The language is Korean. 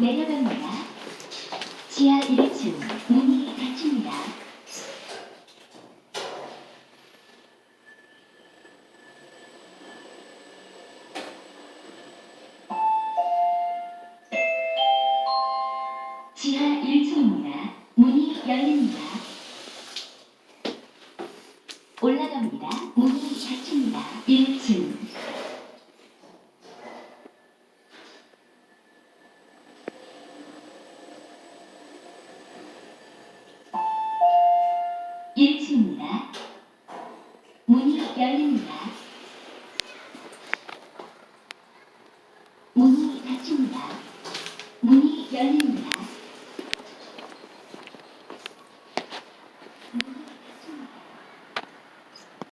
내려갑니다. 지하 1층 문이 닫힙니다. 지하 1층입니다. 문이 열립니다. 올라갑니다. 문이 1층입니다. 문이 열립니다. 문이 닫힙니다. 문이 열립니다. 문이